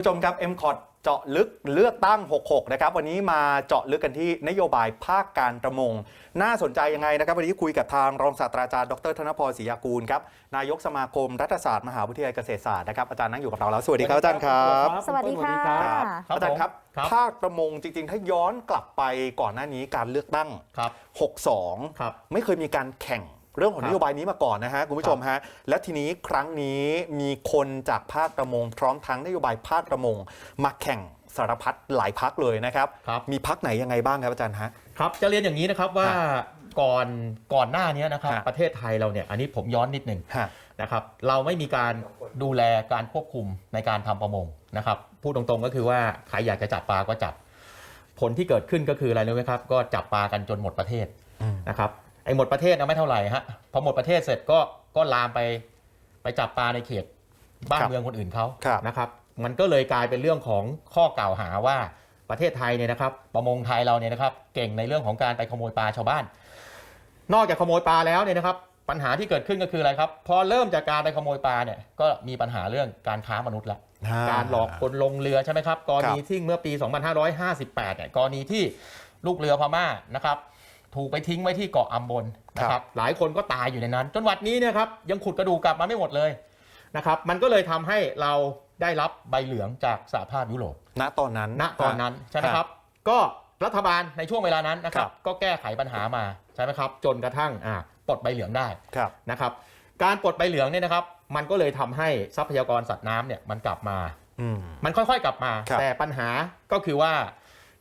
ผู้ชมครับ m c o t เจาะลึกเลือกตั้ง 66 นะครับ วันนี้มาเจาะลึกกันที่นโยบายภาคการประมง น่าสนใจยังไงนะครับ วันนี้คุยกับทางรองศาสตราจารย์ดรธนพรศรียากูลครับนายกสมาคมรัฐศาสตร์มหาวิทยาลัยเกษตรศาสตร์นะครับอาจารย์นั่งอยู่กับเราแล้วสวัสดีครับอาจารย์ครับสวัสดีค่ะครับครับอาจารย์ครับครับภาคประมงจริง ๆ ถ้าย้อนกลับไปก่อนหน้านี้การเลือกตั้งครับ62ครับไม่เคยมีการแข่ง เรื่องของครันบโยบายนี้มาก่อนนะฮะคุณผู้ชมฮะและทีนี้ครั้งนี้มีคนจากภาคประมง พร้อมทั้งนโยบายภาคประมง มาแข่งสารพัดหลายพักเลยนะครับครับมีพักไหนยังไงบ้างครับอาจารย์ฮะครับจะเรียนอย่างนี้นะครับว่าฮะก่อนก่อนหน้านี้นะครับฮะประเทศไทยเราเนี่ยอันนี้ผมย้อนนิดหนึ่งฮะนะครับเราไม่มีการดูแลการควบคุมในการทำประมงนะครับพูดตรงๆก็คือว่าใครอยากจะจับปลาก็จับ ผลที่เกิดขึ้นก็คืออะไรรู้ไหมครับ ก็จับปลากันจนหมดประเทศอืมนะครับไอ้ หมดประเทศนะไม่เท่าไหร่ฮะพอหมดประเทศเสร็จก็ก็ลามไปไปจับปลาในเขตบ้านเมืองคนอื่นเขาครับ นะครับ มันก็เลยกลายเป็นเรื่องของข้อกล่าวหาว่าประเทศไทยเนี่ยนะครับ ประมงไทยเราเนี่ยนะครับ เก่งในเรื่องของการไปขโมยปลาชาวบ้าน นอกจากขโมยปลาแล้วเนี่ยนะครับ ปัญหาที่เกิดขึ้นก็คืออะไรครับ พอเริ่มจากการไปขโมยปลาเนี่ยก็มีปัญหาเรื่องการค้ามนุษย์ละ การหลอกคนลงเรือใช่ไหมครับกรณีที่เมื่อปี 2558เนี่ยกรณีที่ลูกเรือพม่านะครับ ถูกไปทิ้งไว้ที่เกาะอัมบนนะคครัรับบหลายคนก็ตายอยู่ในนั้น จนวัดนี้เนี่ยครับยังขุดกระดูกกลับมาไม่หมดเลยนะครับมันก็เลยทำให้เราได้รับใบเหลืองจากสหภาพยุโรป ณ ตอนนั้น ณ ตอนนั้นใช่ไหมครับ ก็รัฐบาลในช่วงเวลานั้นนะครัครับบก็แก้ไขปัญหามาใช่ไหมครับ จนกระทั่งอ่าปลดใบเหลืองได้ครับนะครับ การปลดใบเหลืองเนี่ยนะครับ มันก็เลยทำให้ทรัพยากรสัตว์น้ำเนี่ยมันกลับมาอืมมันค่อยๆกลับมาครับแต่ปัญหาก็คือว่า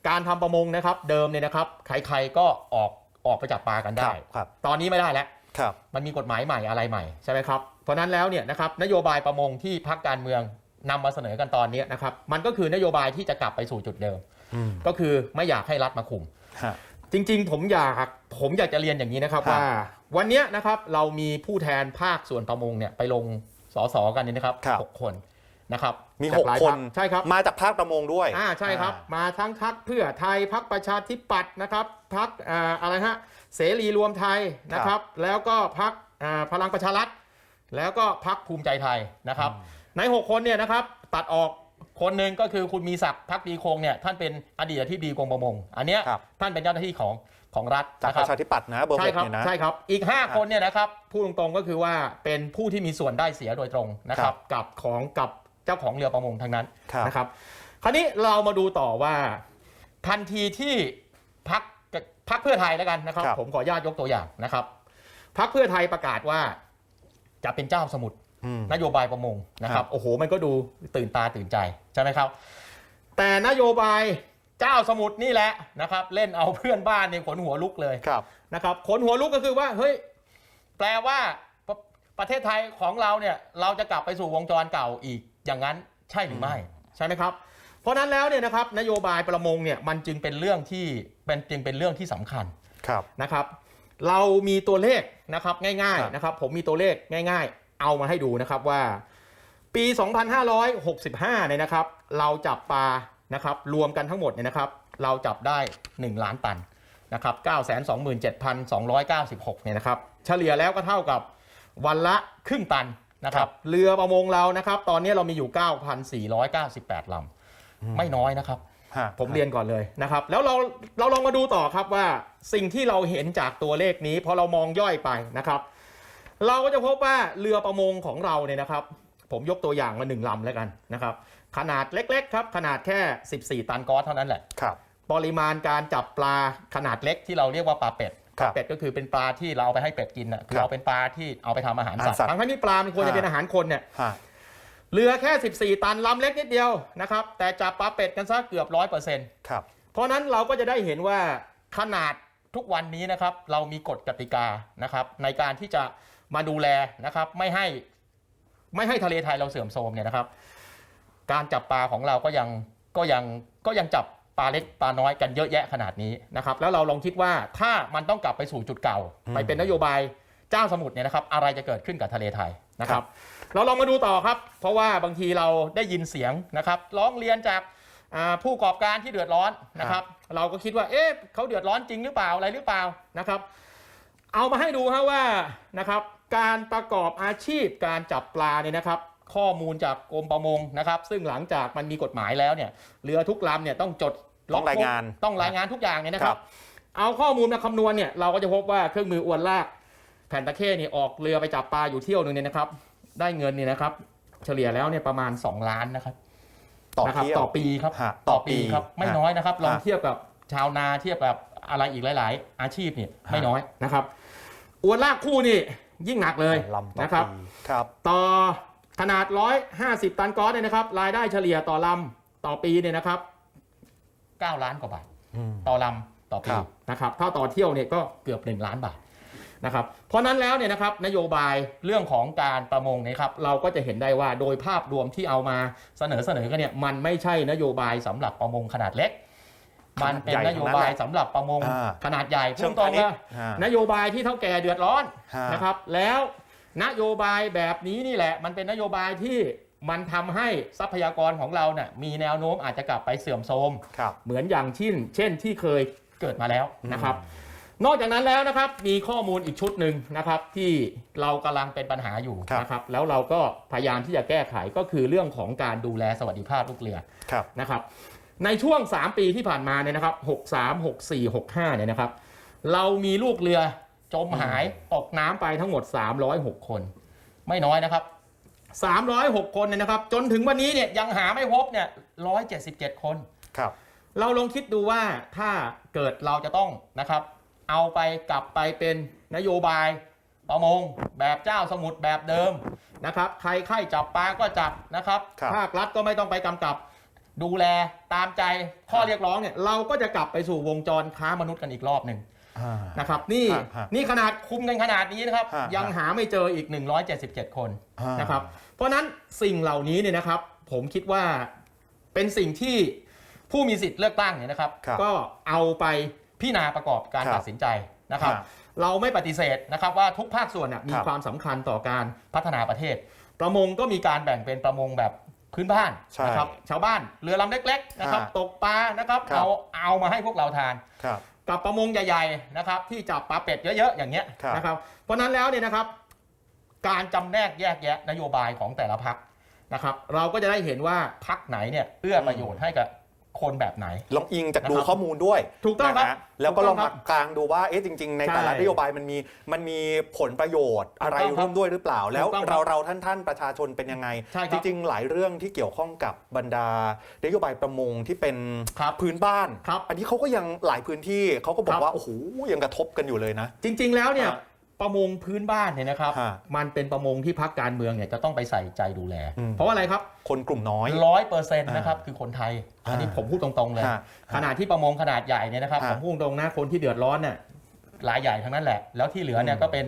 การทำประมงนะครับ เดิมเนี่ยนะครับ ใครๆก็ออก ออกไปจับปลากันได้ ครับ ตอนนี้ไม่ได้แล้ว ครับ มันมีกฎหมายใหม่อะไรใหม่ใช่ไหมครับ เพราะฉะนั้นแล้วเนี่ยนะครับนโยบายประมงที่พักการเมืองนำมาเสนอกันตอนนี้นะครับมันก็คือนโยบายที่จะกลับไปสู่จุดเดิม อืมก็คือไม่อยากให้รัฐมาคุม ฮะ จริง ๆ ผมอยากผมอยากจะเรียนอย่างนี้นะครับครับ ว่า วันเนี้ยนะครับเรามีผู้แทนภาคส่วนประมงเนี่ยไปลงสสกันเนี่ยนะครับครับ หกคน นะครับมีจากลาย6คพรนรคใช่ครับมาจากภาคประมงด้วย อ่าใช่ครับ มาทั้งพักเพื่อไทยพักประชาธิปัตย์นะครับพักอ่าอะไรฮะเสรีรวมไทยนะครับ แล้วก็พักพลังประชารัฐแล้วก็พักภูมิใจไทยนะครับ ใน 6 คนเนี่ยนะครับตัดออกคนหนึ่งก็คือคุณมีศักดิ์พักดีคงเนี่ยท่านเป็นอดีตที่ดีกรมประมง อันเนี้ยครับท่านเป็นเจ้าหน้าที่ของของรัฐจากนะคปรับระชาธิปัตย์นะเบอร์หใช่กครับเนี่ยนะใช่ครับอีก 5 คนเนี่ยนะครับพูดตรงๆก็คือว่าเป็นผู้ที่มีส่วนได้เสียโดยตรงนะคครัรับบกับของกับเจ้าของเรือประมงทั้งนั้นครับนะครับ คราวนี้เรามาดูต่อว่าทันทีที่พักพักเพื่อไทยแล้วกันนะครับครับ ผมขออนุญาตยกตัวอย่างนะครับ พักเพื่อไทยประกาศว่าจะเป็นเจ้าสมุทรอืมนโยบายประมงนะคครัรับบโอ้โห มันก็ดูตื่นตาตื่นใจใช่ไหมครับ แต่นโยบายเจ้าสมุทรนี่แหละนะครับ เล่นเอาเพื่อนบ้านเนี่ยขนหัวลุกเลยครับนะครับขนหัวลุกก็คือว่าเฮ้ยแปลว่าประประเทศไทยของเราเนี่ยเราจะกลับไปสู่วงจรเก่าอีกอย่างนั้นใช่หรือไม่ใช่ไหมครับ เพราะฉะนั้นแล้วเนี่ยนะครับนโยบายประมงเนี่ยมันจึงเป็นเรื่องที่เป็นจึงเป็นเรื่องที่สำคัญครับนะครับ เรามีตัวเลขนะครับง่ายครับๆนะครับ ผมมีตัวเลขง่าย ๆ เอามาให้ดูนะครับว่า ปี 2565เนี่ยนะครับ เราจับปลานะครับ รวมกันทั้งหมดเนี่ยนะครับ เราจับได้ 1 ล้านตันนะครับ 927,296 เนี่ยนะครับ เฉลี่ยแล้วก็เท่ากับวันละครึ่งตัน นะครับเรือประมงเรานะครับ ตอนนี้เรามีอยู่ 9,498ลำไม่น้อยนะครับฮะผมเรียนก่อนเลยนะครับ แล้วเราเราลองมาดูต่อครับว่าสิ่งที่เราเห็นจากตัวเลขนี้พอเรามองย่อยไปนะครับ เราก็จะพบว่าเรือประมงของเราเนี่ยนะครับ ผมยกตัวอย่างมาหนึ่งลำแล้วกันนะครับ ขนาดเล็กๆครับ ขนาดแค่ 14 ตันกอสเท่านั้นแหละครับปริมาณการจับปลาขนาดเล็กที่เราเรียกว่าปลาเป็ดครัปบลา เป็ดก็คือเป็นปลาที่เราเอาไปให้เป็ดกินน่ะคือครับเอาเป็นปลาที่เอาไปทำอาหารสัตอาหารสัตว์ว์ทั้งๆที่ปลามันควรจะเป็นอาหารคนเนี่ยฮะเรือแค่ 14 ตันลำเล็กนิดเดียวนะครับแต่จับปลาเป็ดกันซะเกือบร้อยเปอร์เซ็นต์ครับเพราะฉะนั้นเราก็จะได้เห็นว่าขนาดทุกวันนี้นะครับเรามีกฎกติกานะครับในการที่จะมาดูแลนะครับไม่ให้ไม่ให้ทะเลไทยเราเสื่อมโทรมเนี่ยนะครับ การจับปลาของเราก็ยังก็ยังก็ยังจับ ปลาเล็กปลาน้อยกันเยอะแยะขนาดนี้นะครับแล้วเราลองคิดว่าถ้ามันต้องกลับไปสู่จุดเก่าอืมไปเป็นนโยบายเจ้าสมุทรเนี่ยนะครับอะไรจะเกิดขึ้นกับทะเลไทยนะครับ เราลองมาดูต่อครับ เพราะว่าบางทีเราได้ยินเสียงนะครับร้องเรียนจากอ่าผู้ประกอบการที่เดือดร้อนนะครับ เราก็คิดว่าเอ๊ะเขาเดือดร้อนจริงหรือเปล่าอะไรหรือเปล่านะครับ เอามาให้ดูฮะว่านะครับการประกอบอาชีพการจับปลาเนี่ยนะครับ ข้อมูลจากกรมประมงนะครับ ซึ่งหลังจากมันมีกฎหมายแล้วเนี่ยเรือทุกลำเนี่ยต้องจด ต้องรายงานต้องรายงานทุกอย่างเนี่ยนะคครัรับบเอาข้อมูลมาคำนวณเนี่ยเราก็จะพบว่าเครื่องมืออวนลากแผ่นตะเข้เนี่ยออกเรือไปจับปลาอยู่เที่ยวหนึงเนี่ยนะครับ ได้เงินเนี่ยนะครับ เฉลี่ยแล้วเนี่ยประมาณ 2 ล้านนะครับ ต่อนะครับเที่ยวต่อปีครับฮะต่อปีครับไม่ฮะน้อยนะครับลองฮะเทียบกับชาวนาเทียบกับอะไรอีกหลาย ๆ อาชีพเนี่ยไม่ฮะน้อยนะครับอวนลากคู่นี่ยิ่งหนักเลยลำต่อนะครับปีครับ ต่อขนาด 150 ตันก๊อซเนี่ยนะครับ รายได้เฉลี่ยต่อลำต่อปีเนี่ยนะครับ 9 ล้านกว่าบาทอืมต่อลำต่อปีครับนะครับถ้าต่อเที่ยวเนี่ยก็เกือบ 1 ล้านบาทนะครับเพราะนั้นแล้วเนี่ยนะครับนโยบายเรื่องของการประมงเนะครับเราก็จะเห็นได้ว่าโดยภาพรวมที่เอามาเสนอเสนอกันเนี่ยมันไม่ใช่นโยบายสำหรับประมงขนาดเล็ก มันเป็นนโยบายสำหรับประมงอ่าขนาดใหญ่เชิพูงดตรพางณิชนะย์ฮะนโยบายที่เท่าแก่เดือดร้อนฮะนะครับแล้วนโยบายแบบนี้นี่แหละ มันเป็นนโยบายที่ มันทำให้ทรัพยากรของเราเนี่ยมีแนวโน้มอาจจะกลับไปเสื่อมโทรมครับเหมือนอย่างเช่นเช่นที่เคยเกิดมาแล้วนะครับ นอกจากนั้นแล้วนะครับมีข้อมูลอีกชุดหนึ่งนะครับที่เรากำลังเป็นปัญหาอยู่ครับนะครับ แล้วเราก็พยายามที่จะแก้ไขก็คือเรื่องของการดูแลสวัสดิภาพลูกเรือครับนะครับในช่วง 3 ปีที่ผ่านมาเนี่ยนะครับ 63 64 65 เนี่ยนะครับ เรามีลูกเรือจมหายตกน้ำไปทั้งหมด 306 คน ไม่น้อยนะครับ 306 คนเนี่ยนะครับ จนถึงวันนี้เนี่ยยังหาไม่พบเนี่ย177 คน ครับ เราลองคิดดูว่าถ้าเกิดเราจะต้องนะครับ เอาไปกลับไปเป็นนโยบายประมงแบบเจ้าสมุทรแบบเดิมนะครับใครใครจับปลาก็จับนะครับครับ ภาครัฐก็ไม่ต้องไปกำกับ ดูแลตามใจข้อเรียกร้องเนี่ยเราก็จะกลับไปสู่วงจรค้ามนุษย์กันอีกรอบหนึ่งอ่า นะครับนี่ฮะฮะนี่ขนาดคุมกันขนาดนี้นะครับฮะยังฮะหาไม่เจออีก 177 คนอ่านะครับเพราะฉะนั้นสิ่งเหล่านี้เนี่ยนะครับ ผมคิดว่าเป็นสิ่งที่ผู้มีสิทธิ์เลือกตั้งเนี่ยนะครับครับก็เอาไปพิจารณาประกอบการครับตัดสินใจนะครับฮะเราไม่ปฏิเสธนะครับว่าทุกภาคส่วนน่ะมีครับความสำคัญต่อการพัฒนาประเทศ ประมงก็มีการแบ่งเป็นประมงแบบพื้นบ้านใช่นะครับชาวบ้านเรือลำเล็ก ๆ นะครับฮะตกปลานะครับครับเอาเอามาให้พวกเราทานครับ กับประมงใหญ่ๆนะครับที่จับปลาเป็ดเยอะๆอย่างเงี้ยครับ นะครับเพราะฉะนั้นแล้วเนี่ยนะครับ การจำแนกแยกแยะนโยบายของแต่ละพักนะครับ เราก็จะได้เห็นว่าพักไหนเนี่ยเอื้อประโยชน์ให้กับ คนแบบไหน ลองอิงจากดูนะครับข้อมูลด้วยถูกต้องครับนะฮะแล้วก็ลองถูกต้มางกลางดูว่าเอ๊ะจริง ๆ ในใช่แต่ละนโยบายมันมีมันมีผลประโยชน์อะไรถูกต้องครับร่วมด้วยหรือเปล่า แล้วถูกต้องครับเราเราท่านท่านประชาชนเป็นยังไง ใช่คจรับริง ๆ หลายเรื่องที่เกี่ยวข้องกับบรรดานโยบายประมงที่เป็นครับพื้นบ้าน ครับอันนี้เขาก็ยังหลายพื้นที่เขาก็บอครักบ ว่าโอ้โหยังกระทบกันอยู่เลยนะ จริง ๆ แล้วเนี่ยฮะ ประมงพื้นบ้านเนี่ยนะครับ ฮะมันเป็นประมงที่พักการเมืองเนี่ยจะต้องไปใส่ใจดูแล อืม เพราะว่าอะไรครับคนกลุ่มน้อย ร้อยเปอร์เซ็นต์นะครับคือคนไทย อันนี้อ่าผมพูดตรงๆเลย ฮะขนาดที่ประมงขนาดใหญ่เนี่ยนะครับฮะ ผมพูดตรงนะคนที่เดือดร้อนเนี่ยรายใหญ่ทั้งนั้นแหละ แล้วที่เหลือเนี่ยอืมก็เป็น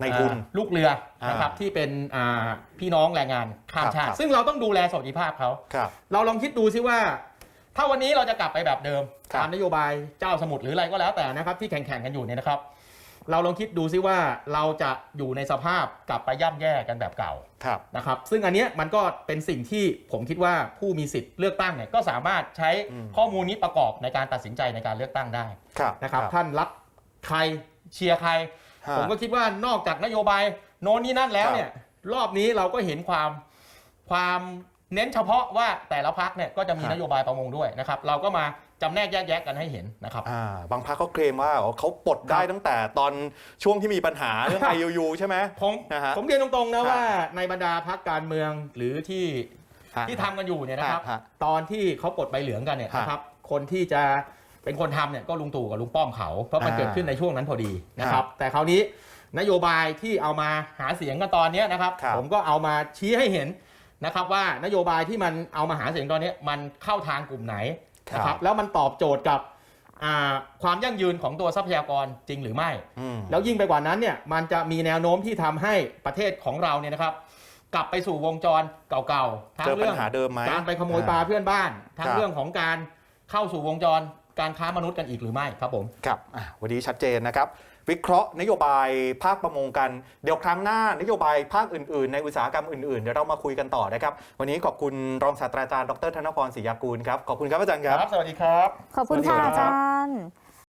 ในทุน อ่าลูกเรือนะครับอ่าที่เป็นอ่าพี่น้องแรงงานข้ามครับชาติ ครับ ซึ่งเราต้องดูแลสวัสดิภาพเขาครับ เราลองคิดดูซิว่า ถ้าวันนี้เราจะกลับไปแบบเดิมครับ ตามนโยบายเจ้าสมุทรหรืออะไรก็แล้วแต่นะครับ ที่แข่งๆกันอยู่เนี่ยนะครับ เราลองคิดดูซิว่าเราจะอยู่ในสภาพกลับไปย่ำแย่กันแบบเก่าครับนะครับซึ่งอันเนี้ยมันก็เป็นสิ่งที่ผมคิดว่าผู้มีสิทธิ์เลือกตั้งเนี่ยก็สามารถใช้อืมข้อมูลนี้ประกอบในการตัดสินใจในการเลือกตั้งได้ครับนะครับท่านรักใครเชียร์ใครฮะผมก็คิดว่านอกจากนโยบายโน้นนี่นั่นแล้วครับเนี่ยรอบนี้เราก็เห็นความความเน้นเฉพาะว่าแต่ละพักเนี่ยก็จะมีครับนโยบายประมงด้วยนะครับ เราก็มา จำแนกแยกแยะกันให้เห็นนะครับ อ่าบางพรรคเขาเคลมว่าอ๋อเขาปลดได้ครับตั้งแต่ตอนช่วงที่มีปัญหาเรื่อง IUU ใช่ไหม ผมนะฮะผมเรียนตรงๆนะฮะว่าในบรรดาพักการเมืองหรือที่ฮะที่ทำกันอยู่เนี่ยนะครับฮะตอนที่เขาปลดใบเหลืองกันเนี่ยฮะนะครับ คนที่จะเป็นคนทำเนี่ยก็ลุงตู่กับลุงป้อมเขา เพราะมันอ่าเกิดขึ้นในช่วงนั้นพอดีนะครับ แต่คราวนี้นโยบายที่เอามาหาเสียงกันตอนเนี้ยนะครับ ครับ ผมก็เอามาชี้ให้เห็นนะครับว่านโยบายที่มันเอามาหาเสียงตอนเนี้ยมันเข้าทางกลุ่มไหน นะครับแล้วมันตอบโจทย์กับอ่าความยั่งยืนของตัวทรัพยากรจริงหรือไม่ อืม แล้วยิ่งไปกว่านั้นเนี่ยมันจะมีแนวโน้มที่ทำให้ประเทศของเราเนี่ยนะครับ กลับไปสู่วงจรเก่าๆทั้งเจอปัญเรื่องหาเดิมไหมการไปขโมยปลาเพื่อนบ้านทั้งครับ เรื่องของการเข้าสู่วงจรการค้ามนุษย์กันอีกหรือไม่ครับผม ครับอะวันนี้ชัดเจนนะครับ วิเคราะห์นโยบายภาคประมงกัน เดี๋ยวครั้งหน้านโยบายภาคอื่นๆ ในอุตสาหกรรมอื่นๆ เดี๋ยวเรามาคุยกันต่อนะครับ วันนี้ขอบคุณรองศาสตราจารย์ดรธนพรศรียากูลครับ ขอบคุณครับอาจารย์ครับ สวัสดีครับ ขอบคุณค่ะสวัสดีอาครับจารย์